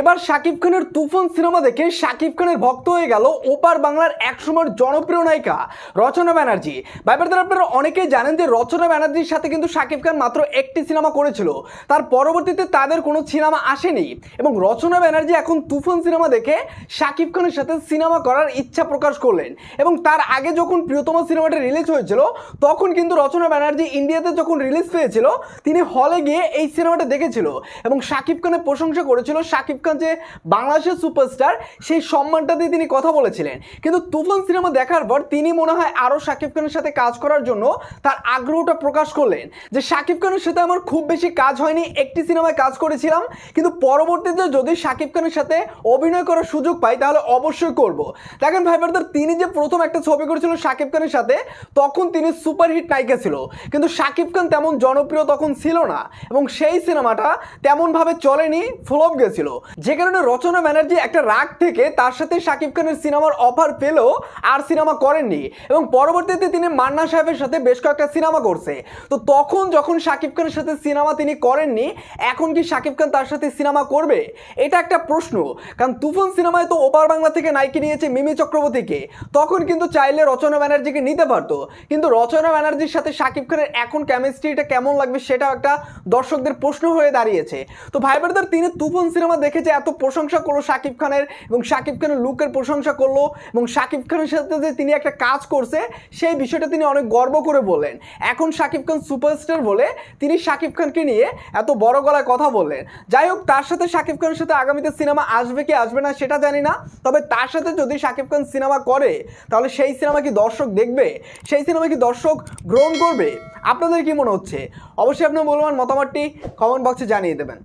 এবার শাকিব খানের তুফান সিনেমা দেখে শাকিব খানের ভক্ত হয়ে গেল ওপার বাংলার একসময়ের জনপ্রিয় নায়িকা রচনা ব্যানার্জি। ব্যাপারটা আপনারা অনেকেই জানেন যে রচনা ব্যানার্জির সাথে কিন্তু শাকিব খান মাত্র একটি সিনেমা করেছিল। তার পরবর্তীতে তাদের কোনো সিনেমা আসেনি এবং রচনা ব্যানার্জি এখন তুফান সিনেমা দেখে শাকিব খানের সাথে সিনেমা করার ইচ্ছা প্রকাশ করলেন এবং তার আগে যখন প্রিয়তমা সিনেমাটা রিলিজ হয়েছিল, তখন কিন্তু রচনা ব্যানার্জি ইন্ডিয়াতে যখন রিলিজ পেয়েছিল, তিনি হলে গিয়ে এই সিনেমাটা দেখেছিল এবং শাকিব খানের প্রশংসা করেছিল শাকিব খান যে বাংলাদেশের সুপারস্টার, সেই সম্মানটা দিয়ে তিনি কথা বলেছিলেন। কিন্তু তুফান সিনেমা দেখার পর তিনি মনে হয় আরও শাকিব খানের সাথে কাজ করার জন্য তার আগ্রহটা প্রকাশ করলেন। যে শাকিব খানের সাথে আমার খুব বেশি কাজ হয়নি, একটি সিনেমায় কাজ করেছিলাম, কিন্তু পরবর্তীতে যদি শাকিব খানের সাথে অভিনয় করার সুযোগ পাই, তাহলে অবশ্যই করব। দেখেন ভাই ব্রাদার, তিনি যে প্রথম একটা ছবি করেছিল শাকিব খানের সাথে, তখন তিনি সুপারহিট নায়িকা ছিল। কিন্তু শাকিব খান তেমন জনপ্রিয় তখন ছিল না, এবং সেই সিনেমাটা তেমনভাবে চলেনি, ফ্লপ গেছিল। যে কারণে রচনা ব্যানার্জি একটা রাগ থেকে তার সাথে শাকিব খানের সিনেমার অফার পেলেও আর সিনেমা করেননি। এবং পরবর্তীতে তিনি মান্না সাহেবের সাথে বেশ কয়েকটা সিনেমা করছে। তো তখন যখন শাকিব খানের সাথে সিনেমা তিনি করেননি, এখন কি শাকিব খান তার সাথে সিনেমা করবে? এটা একটা প্রশ্ন। কারণ তুফান সিনেমায় তো ওপার বাংলা থেকে নাইকে নিয়েছে মিমি চক্রবর্তীকে। তখন কিন্তু চাইলে রচনা ব্যানার্জিকে নিতে পারতো। কিন্তু রচনা ব্যানার্জির সাথে শাকিব খানের এখন কেমিস্ট্রিটা কেমন লাগবে সেটাও একটা দর্শকদের প্রশ্ন হয়ে দাঁড়িয়েছে। তো ভাই ব্রাদার তিনি তুফান সিনেমা দেখে যে এত প্রশংসা করল শাকিব খানের এবং শাকিব খানের লুকের প্রশংসা করল এবং শাকিব খানের সাথে যে তিনি একটা কাজ করছে, সেই বিষয়টা তিনি অনেক গর্ব করে বললেন। এখন শাকিব খান সুপারস্টার বলে তিনি শাকিব খানকে নিয়ে এত বড় গলায় কথা বললেন। যাই হোক, তার সাথে শাকিব খানের সাথে আগামীতে সিনেমা আসবে কি আসবে না সেটা জানি না, তবে তার সাথে যদি শাকিব খান সিনেমা করে, তাহলে সেই সিনেমা কি দর্শক দেখবে? সেই সিনেমা কি দর্শক গ্রহণ করবে? আপনাদের কি মনে হচ্ছে? অবশ্যই আপনার মূল্যবান মতামতটি কমেন্ট বক্সে জানিয়ে দেবেন।